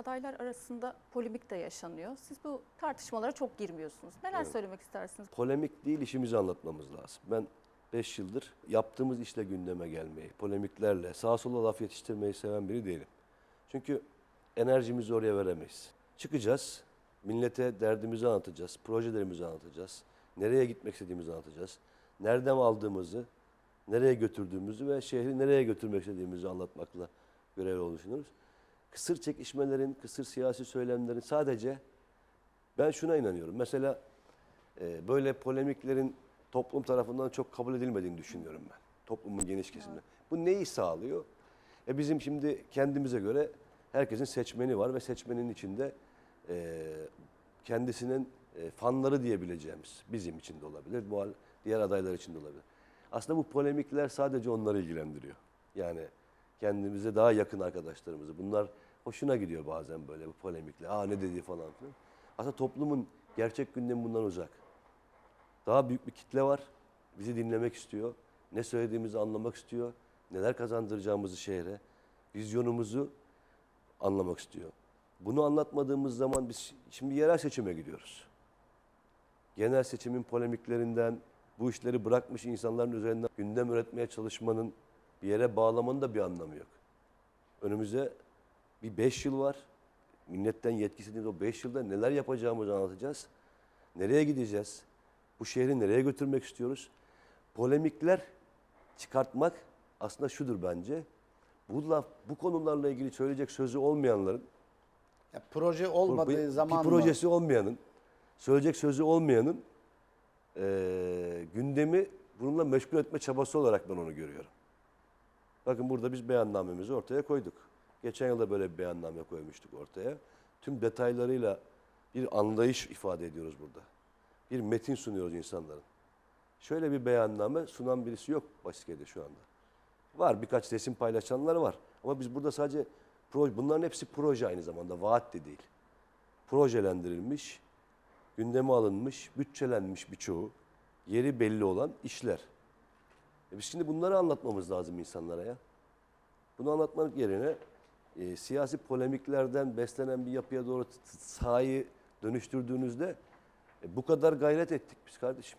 adaylar arasında polemik de yaşanıyor. Siz bu tartışmalara çok girmiyorsunuz. Neler Evet. söylemek istersiniz? Polemik değil işimizi anlatmamız lazım. Ben 5 yıldır yaptığımız işle gündeme gelmeyi, polemiklerle, sağa sola laf yetiştirmeyi seven biri değilim. Çünkü enerjimizi oraya veremeyiz. Çıkacağız, millete derdimizi anlatacağız, projelerimizi anlatacağız, nereye gitmek istediğimizi anlatacağız, nereden aldığımızı, nereye götürdüğümüzü ve şehri nereye götürmek istediğimizi anlatmakla görevli oluşuyoruz. Kısır çekişmelerin, kısır siyasi söylemlerin sadece ben şuna inanıyorum. Mesela e, böyle polemiklerin toplum tarafından çok kabul edilmediğini düşünüyorum ben. Toplumun geniş kesiminde. Bu neyi sağlıyor? E bizim şimdi kendimize göre herkesin seçmeni var ve seçmenin içinde e, kendisinin e, fanları diyebileceğimiz bizim için de olabilir, muhal- diğer adaylar için de olabilir. Aslında bu polemikler sadece onları ilgilendiriyor. Yani kendimize daha yakın arkadaşlarımızı. Bunlar hoşuna gidiyor bazen böyle bu polemikler. Aa ne dedi falan filan. Aslında toplumun gerçek gündemi bundan uzak. Daha büyük bir kitle var. Bizi dinlemek istiyor. Ne söylediğimizi anlamak istiyor. Neler kazandıracağımızı şehre. Vizyonumuzu anlamak istiyor. Bunu anlatmadığımız zaman biz şimdi yerel seçime gidiyoruz. Genel seçimin polemiklerinden, bu işleri bırakmış insanların üzerinden gündem üretmeye çalışmanın, bir yere bağlamanın da bir anlamı yok. Önümüzde bir beş yıl var. Milletten yetki istediğimiz o beş yılda neler yapacağımızı anlatacağız. Nereye gideceğiz? Bu şehri nereye götürmek istiyoruz? Polemikler çıkartmak aslında şudur bence. Bu laf, bu konularla ilgili söyleyecek sözü olmayanların, Ya proje bir- olmadığı bir zaman mı? projesi olmayanın, söyleyecek sözü olmayanın eee, gündemi bununla meşgul etme çabası olarak ben onu görüyorum. Bakın burada biz beyannamemizi ortaya koyduk. Geçen yılda böyle bir beyanname koymuştuk ortaya. Tüm detaylarıyla bir anlayış ifade ediyoruz burada. Bir metin sunuyoruz insanların. Şöyle bir beyanname sunan birisi yok Başköy'de şu anda. Var birkaç resim paylaşanlar var. Ama biz burada sadece proje, bunların hepsi proje aynı zamanda, vaat de değil. Projelendirilmiş, gündeme alınmış, bütçelenmiş birçoğu, yeri belli olan işler. E biz şimdi bunları anlatmamız lazım insanlara ya. Bunu anlatmak yerine e, siyasi polemiklerden beslenen bir yapıya doğru sahayı dönüştürdüğünüzde e, bu kadar gayret ettik biz kardeşim.